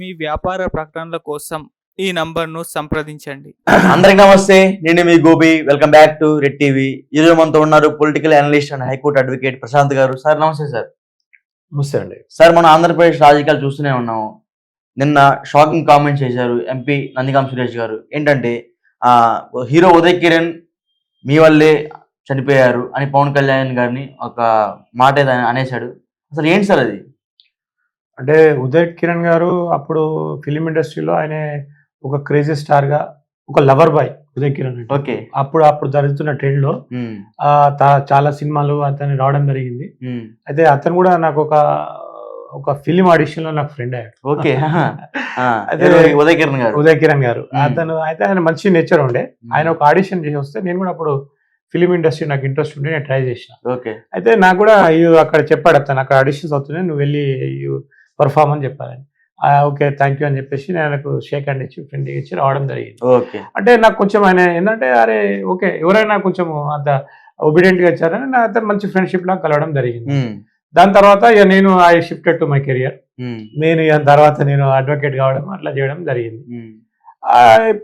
మీ వ్యాపార ప్రకటనల కోసం ఈ నంబర్ను సంప్రదించండి. అందరికి నమస్తే నేను మీ Gopi. Welcome back to Red TV ఈరోజు మనతో ఉన్నారు political analyst and high court advocate Prashanth garu. Sir నమస్తే సార్ నమస్తే అండి. సార్ మన ఆంధ్రప్రదేశ్ రాజకీయాలు చూస్తూనే ఉన్నాము. నిన్న షాకింగ్ కామెంట్ చేశారు ఎంపీ నందిగాం సురేష్ గారు. ఏంటంటే ఆ హీరో ఉదయ్ కిరణ్ మీ వల్లే చనిపోయారు అని పవన్ కళ్యాణ్ గారిని ఒక మాట అనేశాడు. అసలు ఏంటి సార్ అది? అంటే ఉదయ్ కిరణ్ గారు అప్పుడు ఫిలిం ఇండస్ట్రీలో ఆయన ఒక క్రేజీ స్టార్గా ఒక lover boy Uday Kiran. Okay. అప్పుడు అప్పుడు జరుగుతున్న ట్రెండ్లో చాలా సినిమాలు అతను రావడం జరిగింది. అయితే అతను కూడా నాకు ఒక ఒక ఫిలిం ఆడిషన్లో నాకు ఫ్రెండ్ అయ్యాడు. ఓకే. అదే-? ఉదయ్ కిరణ్ గారు. ఉదయ్ కిరణ్ గారు. అతను అయితే ఆయన మంచి నేచర్ ఉండే. ఆయన ఒక ఆడిషన్ చేసి వస్తే నేను కూడా అప్పుడు ఫిలిం ఇండస్ట్రీ నాకు ఇంట్రెస్ట్ ఉండి నేను ట్రై చేసిన. ఓకే. అయితే నాకు కూడా అక్కడ చెప్పాడు అతను అక్కడ ఆడిషన్స్ అవుతున్నాయి నువ్వు వెళ్ళి పర్ఫామ్ అని చెప్పాలని ఆ, ఓకే థ్యాంక్ యూ అని చెప్పేసి నేను ఆయనకు షేక్ హ్యాండ్ ఇచ్చి ఫ్రెండ్ ఇచ్చి రావడం జరిగింది. ఓకే. అంటే నాకు కొంచెం ఆయన ఏంటంటే అరే ఓకే ఎవరైనా కొంచెం అంత ఒబిడియంట్గా ఇచ్చారని నా అతను మంచి ఫ్రెండ్షిప్ లాగా కలవడం జరిగింది. దాని తర్వాత ఇక నేను I shifted to my career నేను ఇక తర్వాత నేను అడ్వకేట్ కావడం అట్లా చేయడం జరిగింది.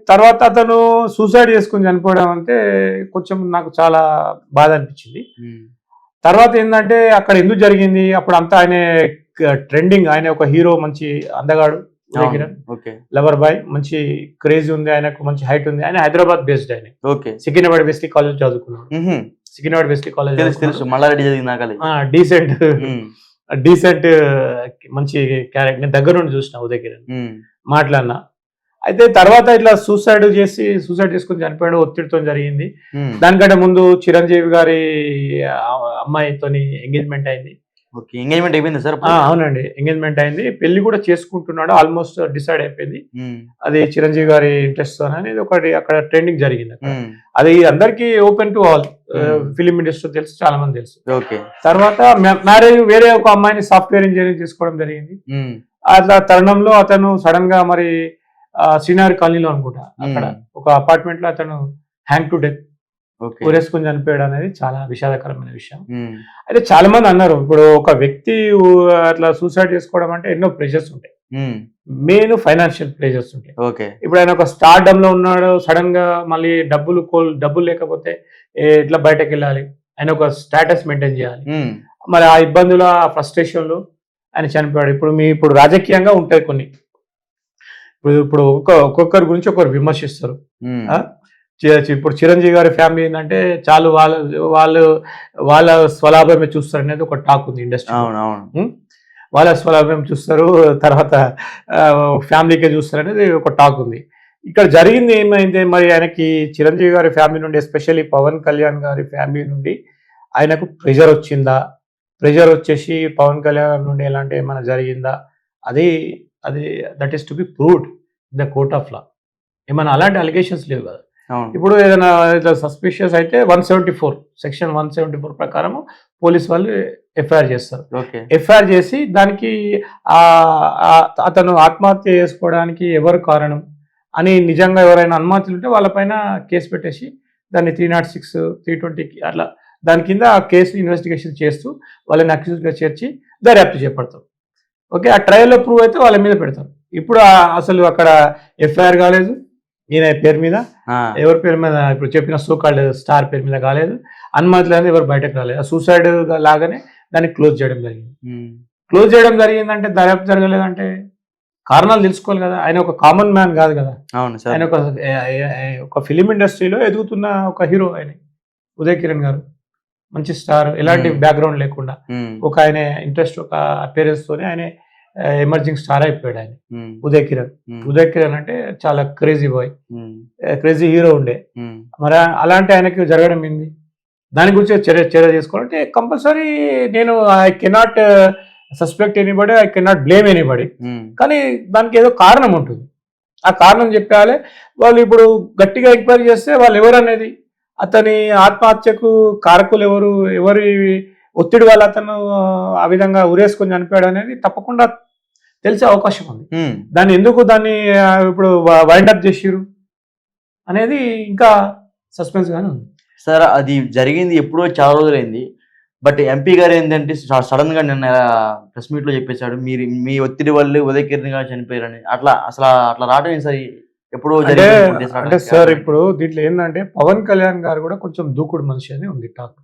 తర్వాత అతను సూసైడ్ చేసుకుని చనిపోవడం అంటే కొంచెం నాకు చాలా బాధ అనిపించింది. తర్వాత ఏంటంటే అక్కడ ఎందుకు జరిగింది? అప్పుడు అంతా ఆయన ట్రెండింగ్ ఆయన ఒక హీరో మంచి అందగాడు Uday Kiran. Okay. Lover boy మంచి క్రేజ్ ఉంది ఆయనకు మంచి హైట్ ఉంది. ఆయన హైదరాబాద్ బేస్డ్ ఆయన. ఓకే. సికింద్రాబాద్ వెస్లీ కాలేజ్ చదువుకున్నాడు. సికింద్రాబాద్ వెస్లీ కాలేజ్ తెలుసు మల్లారెడ్డి డీసెంట్. డీసెంట్ మంచి క్యారెక్టర్ నేను దగ్గర నుండి చూసిన ఉదయ్ కిరణ్. మాట్లాడినా. అయితే తర్వాత ఇట్లా సూసైడ్ చేసి సూసైడ్ చేసుకుని చనిపోయాడు ఒత్తిడితో జరిగింది. దానికంటే ముందు చిరంజీవి గారి ఆ, అమ్మాయితోని ఎంగేజ్మెంట్ అయింది. ఓకే ఎంగేజ్మెంట్ అయిపోయింది సార్ అవునండి. ఎంగేజ్మెంట్ అయింది. పెళ్ళి కూడా చేసుకుంటున్నాడు. ఆల్మోస్ట్ డిసైడ్ అయిపోయింది. అది చిరంజీవి గారి ఇంట్రెస్ట్ అనేది ఒకటి అక్కడ ట్రెండింగ్ జరిగింది. అది అందరికి open to all. Film industry తెలుసు చాలా మంది తెలుసు. ఓకే. తర్వాత మ్యారేజ్ వేరే ఒక అమ్మాయిని సాఫ్ట్వేర్ ఇంజనీరింగ్ చేసుకోవడం జరిగింది. అట్లా తరుణంలో అతను సడన్గా మరి శ్రీనగర్ కాలనీలో అనుకుంటా అక్కడ. ఒక అపార్ట్మెంట్లో అతను హ్యాంగ్ టు డెత్ ఊరేసుకుని చనిపోయాడు అనేది చాలా విషాదకరమైన విషయం. అయితే చాలా మంది అన్నారు ఇప్పుడు ఒక వ్యక్తి అట్లా సూసైడ్ చేసుకోవడం అంటే ఎన్నో ప్రెషర్స్ ఉంటాయి. మెయిన్ ఫైనాన్షియల్ ప్రెషర్స్ ఉంటాయి. ఓకే. ఇప్పుడు ఆయన ఒక స్టార్డమ్లో ఉన్నాడు సడన్గా మళ్ళీ డబ్బులు కోల్ డబ్బులు లేకపోతే ఎట్లా బయటకు వెళ్ళాలి. ఆయన ఒక స్టేటస్ మెయింటైన్ చేయాలి. మరి ఆ ఇబ్బందులు ఆ ఫ్రస్ట్రేషన్లో ఆయన చనిపోయాడు. ఇప్పుడు మీ ఇప్పుడు రాజకీయంగా ఉంటాయి కొన్ని. ఇప్పుడు ఇప్పుడు ఒక్క ఒక్కొక్కరి గురించి ఒకరు విమర్శిస్తారు. ఇప్పుడు చిరంజీవి గారి ఫ్యామిలీ ఏంటంటే చాలు వాళ్ళ వాళ్ళు వాళ్ళ స్వలాభమే చూస్తారు అనేది ఒక టాక్ ఉంది ఇండస్ట్రీ అవును అవును. వాళ్ళ స్వలాభం చూస్తారు తర్వాత ఫ్యామిలీకే చూస్తారు అనేది ఒక టాక్ ఉంది. ఇక్కడ జరిగింది ఏమైంది మరి ఆయనకి చిరంజీవి గారి ఫ్యామిలీ నుండి ఎస్పెషల్లీ పవన్ కళ్యాణ్ గారి ఫ్యామిలీ నుండి ఆయనకు ప్రెషర్ వచ్చిందా? ప్రెషర్ వచ్చేసి పవన్ కళ్యాణ్ నుండి ఎలాంటి ఏమైనా జరిగిందా? అది అది that is to be proved in the court of law ఏమైనా అలాంటి అలిగేషన్స్ లేవు కదా. ఇప్పుడు ఏదైనా ఇట్లా సస్పిషియస్ అయితే one seventy four section one seventy four ప్రకారం పోలీస్ వాళ్ళు ఎఫ్ఐఆర్ చేస్తారు. ఓకే. ఎఫ్ఐఆర్ చేసి దానికి అతను ఆత్మహత్య చేసుకోవడానికి ఎవరు కారణం అని నిజంగా ఎవరైనా అనుమతులు ఉంటే వాళ్ళపైన కేసు పెట్టేసి దాన్ని త్రీ నాట్ సిక్స్ త్రీ ట్వంటీకి అట్లా దాని కింద ఆ కేసు ఇన్వెస్టిగేషన్ చేస్తూ వాళ్ళని అక్యూజ్గా చేర్చి దర్యాప్తు చేపడతారు. ఓకే ఆ ట్రయల్లో ప్రూవ్ అయితే వాళ్ళ మీద పెడతారు. ఇప్పుడు అసలు అక్కడ ఎఫ్ఐఆర్ కాలేదు. ఈయన పేరు మీద. ఎవరి పేరు మీద? ఇప్పుడు చెప్పిన సోకాల్డ్ స్టార్ పేరు మీద కాలేదు. అనుమతులు ఎవరు బయటకు రాలేదు. సూసైడ్ లాగానే దాన్ని క్లోజ్ చేయడం జరిగింది. క్లోజ్ చేయడం జరిగిందంటే దర్యాప్తు జరగలేదంటే కారణాలు తెలుసుకోవాలి కదా. ఆయన ఒక కామన్ మ్యాన్ కాదు కదా. అవును ఆయన ఒక ఫిలిం ఇండస్ట్రీలో ఎదుగుతున్న ఒక హీరో ఆయన. ఉదయ్ కిరణ్ గారు. మంచి స్టార్ ఎలాంటి. బ్యాక్గ్రౌండ్ లేకుండా. ఒక ఆయన ఇంట్రెస్ట్ ఒక appearance తోనే ఆయన ఎమర్జింగ్ స్టార్ అయిపోయాడు ఆయన. ఉదయ్ కిరణ్. ఉదయ్ కిరణ్ అంటే చాలా క్రేజీ బాయ్. క్రేజీ హీరో ఉండే. మరి అలాంటి ఆయనకి జరగడం ఏంది దాని గురించి చర్య చర్య చేసుకోవాలంటే కంపల్సరీ నేను I cannot suspect anybody I cannot blame anybody. కానీ దానికి ఏదో కారణం ఉంటుంది ఆ కారణం చెప్పాలి వాళ్ళు ఇప్పుడు గట్టిగా ఎంక్వైరీ చేస్తే వాళ్ళు ఎవరు అనేది అతని ఆత్మహత్యకు కారకులు ఎవరు ఎవరి ఒత్తిడి వల్ల అతను ఆ విధంగా ఉరేసుకొని చనిపోయాడు అనేది తప్పకుండా తెలిసే అవకాశం ఉంది. దాన్ని ఎందుకు దాన్ని ఇప్పుడు వైండప్ చేసిరు అనేది ఇంకా సస్పెన్స్ గానే ఉంది. సార్ అది జరిగింది ఎప్పుడో చాలా రోజులైంది. బట్ ఎంపీ గారు ఏంటంటే సడన్గా నిన్న ప్రెస్ మీట్లో చెప్పేశాడు మీరు మీ ఒత్తిడి వల్ల ఉదయ్ కిరణ్ గారు చనిపోయారని. అట్లా అసలు అట్లా రావడం సార్ ఎప్పుడు అంటే అంటే సార్ ఇప్పుడు దీంట్లో ఏంటంటే పవన్ కళ్యాణ్ గారు కూడా కొంచెం దూకుడు మనిషి అని ఉంది టాక్.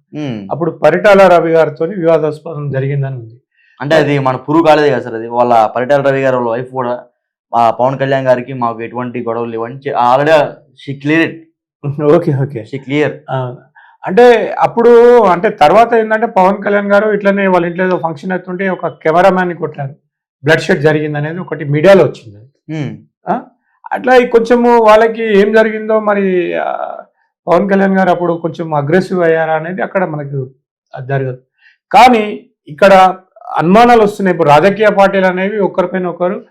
అప్పుడు పరిటాల రవి గారితో వివాదాస్పదం జరిగిందని ఉంది. అంటే అది మన పురుగు కాలేదే కదా సార్ అది? వాళ్ళ పరిటాల రవి గారు వాళ్ళ వైఫ్ కూడా పవన్ కళ్యాణ్ గారికి మాకు ఎటువంటి గొడవలు లేవని already she clear okay okay. She clear. అంటే అప్పుడు అంటే తర్వాత ఏంటంటే పవన్ కళ్యాణ్ గారు ఇట్లనే వాళ్ళ ఇంట్లో ఏదో ఫంక్షన్ అవుతుంటే ఒక కెమెరామ్యాన్ని కొట్టారు. బ్లడ్ షెడ్ జరిగింది అనేది ఒకటి మీడియాలో వచ్చింది. ఆ? అట్లా కొంచెము వాళ్ళకి ఏం జరిగిందో మరి పవన్ కళ్యాణ్ గారు అప్పుడు కొంచెం అగ్రెసివ్ అయ్యారా అనేది అక్కడ మనకు జరగదు. కానీ ఇక్కడ అనుమానాలు వస్తున్నాయి. ఇప్పుడు రాజకీయ పార్టీలు అనేవి ఒకరిపైన ఒకరు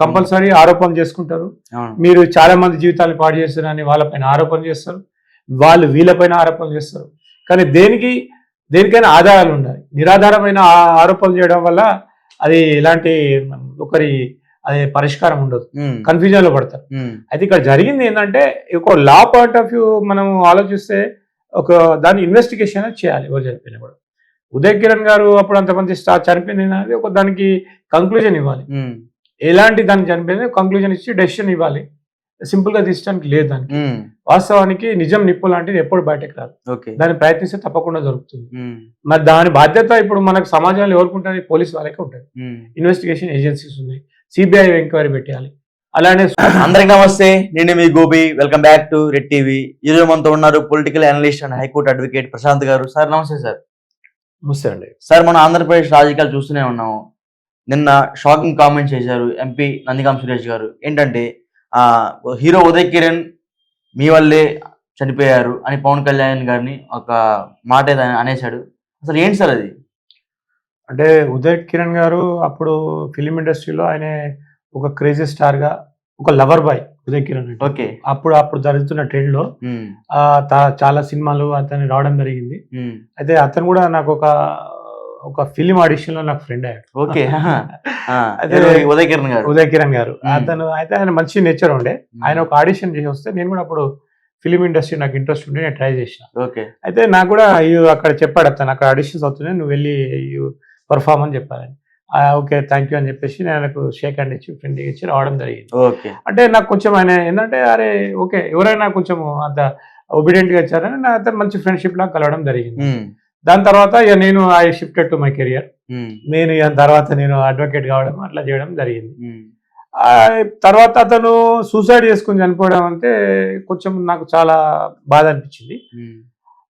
కంపల్సరీ ఆరోపణలు చేసుకుంటారు. మీరు చాలా మంది జీవితాలు పాడు చేస్తారని వాళ్ళపైన ఆరోపణ చేస్తారు. వాళ్ళు వీళ్ళపైన ఆరోపణ చేస్తారు. కానీ దేనికి దేనికైనా ఆధారాలు ఉండాలి. నిరాధారమైన ఆ- ఆరోపణలు చేయడం వల్ల అది ఇలాంటి ఒకరి అది పరిష్కారం ఉండదు. కన్ఫ్యూజన్లో పడతారు. అయితే ఇక్కడ జరిగింది ఏంటంటే ఒక లా పాయింట్ ఆఫ్ వ్యూ మనం ఆలోచిస్తే ఒక దాన్ని ఇన్వెస్టిగేషన్ చేయాలి ఎవరు చనిపోయినా కూడా. ఉదయ్ కిరణ్ గారు అప్పుడు అంతమంది స్టార్ చనిపోయింది అనేది ఒక దానికి కంక్లూజన్ ఇవ్వాలి. ఎలాంటి దానికి చనిపోయింది కంక్లూజన్ ఇచ్చి డెసిషన్ ఇవ్వాలి. సింపుల్గా తీసడానికి లేదు దానికి. వాస్తవానికి నిజం నిప్పు లాంటిది ఎప్పుడు బయటకు రాదు. దాన్ని ప్రయత్నిస్తే తప్పకుండా దొరుకుతుంది మరి దాని బాధ్యత ఇప్పుడు మనకు సమాజంలో ఎవరికి ఉంటుంది పోలీస్ వాళ్ళకే ఉంటుంది. ఇన్వెస్టిగేషన్ ఏజెన్సీస్ ఉన్నాయి. సిబిఐ ఎంక్వైరీ పెట్టాలి అలానే అందరికి నమస్తే నేను మీ Gopi. Welcome back to Red TV ఈ రోజు మనతో ఉన్నారు political analyst and high court advocate Prashanth garu. Sir నమస్తే సార్ ముస్తే అండి. సార్ మనం ఆంధ్రప్రదేశ్ రాజకీయాలు చూస్తూనే ఉన్నాము. నిన్న షాకింగ్ కామెంట్ చేశారు ఎంపీ నందిగాం సురేష్ గారు. ఏంటంటే ఆ హీరో ఉదయ్ కిరణ్ మీ వల్లే చనిపోయారు అని పవన్ కళ్యాణ్ గారిని ఒక మాట అనేశాడు. అసలు ఏంటి సార్ అది? అంటే ఉదయ్ కిరణ్ గారు అప్పుడు ఫిలిం ఇండస్ట్రీలో ఆయన ఒక క్రేజీ స్టార్గా ఒక lover boy Uday Kiran. Okay. అప్పుడు అప్పుడు జరుగుతున్న ట్రెండ్లో చాలా సినిమాలు అతను రావడం జరిగింది. అయితే అతను కూడా నాకు ఒక ఒక ఫిలిం ఆడిషన్లో నాకు ఫ్రెండ్ అయ్యాడు. ఓకే. అదే-? ఉదయ్ కిరణ్ గారు. ఉదయ్ కిరణ్ గారు. అతను అయితే ఆయన మంచి నేచర్ ఉండే. ఆయన ఒక ఆడిషన్ చేసి వస్తే నేను కూడా అప్పుడు ఫిలిం ఇండస్ట్రీ నాకు ఇంట్రెస్ట్ ఉండే నేను ట్రై చేసిన. ఓకే. అయితే నాకు కూడా అక్కడ చెప్పాడు అతను అక్కడ ఆడిషన్స్ అవుతున్నాయి నువ్వు వెళ్ళి పర్ఫామ్ అని చెప్పాలని ఓకే థ్యాంక్ యూ అని చెప్పేసి నేను ఆయనకు షేక్ హ్యాండ్ ఇచ్చి ఫ్రెండ్ ఇచ్చి రావడం జరిగింది. ఓకే. అంటే నాకు కొంచెం ఆయన ఏంటంటే అరే ఓకే ఎవరైనా కొంచెం అంత ఒబిడియంట్గా ఇచ్చారని నా అతను మంచి ఫ్రెండ్షిప్ లాగా కలవడం జరిగింది. దాని తర్వాత ఇక నేను I shifted to my career నేను ఇక తర్వాత నేను అడ్వకేట్ కావడం అట్లా చేయడం జరిగింది. తర్వాత అతను సూసైడ్ చేసుకుని చనిపోవడం అంటే కొంచెం నాకు చాలా బాధ అనిపించింది.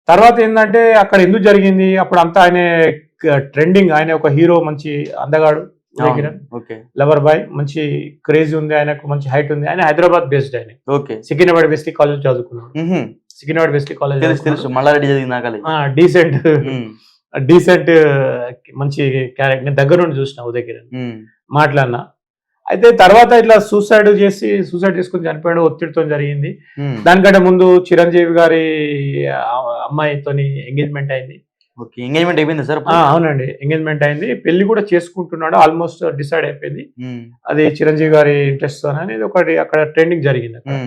తర్వాత ఏంటంటే అక్కడ ఎందుకు జరిగింది? అప్పుడు అంతా ఆయన ట్రెండింగ్. ఆయన ఒక హీరో మంచి అందగాడు లవర్ బాయ్ మంచి క్రేజ్ ఉంది ఆయనకు మంచి హైట్ ఉంది. ఆయన హైదరాబాద్ బేస్డ్ ఆయన. ఓకే. సికింద్రాబాద్ వెస్లీ కాలేజ్ చదువుకున్నాడు. సికింద్రాబాద్ వెస్లీ కాలేజ్ తెలుసు తెలుసు. మల్లారెడ్డి చదివింది నాకలే డీసెంట్. డీసెంట్ మంచి క్యారెక్టర్. నేను దగ్గర నుండి చూసిన ఉదయ్ కిరణ్. మాట్లాడినా. అయితే తర్వాత ఇట్లా సూసైడ్ చేసి సూసైడ్ చేసుకుని చనిపోయాడు. ఒత్తిడితో జరిగింది. దానికంటే ముందు చిరంజీవి గారి ఆ, అమ్మాయితోని ఎంగేజ్మెంట్ అయింది. ఓకే ఎంగేజ్మెంట్ అయిపోయింది సార్ అవునండి ఎంగేజ్మెంట్ అయింది. పెళ్ళి కూడా చేసుకుంటున్నాడు ఆల్మోస్ట్ డిసైడ్ అయిపోయింది. అది చిరంజీవి గారి ఇంట్రెస్ట్ అనేది ఒకటి అక్కడ ట్రెండింగ్ జరిగింది.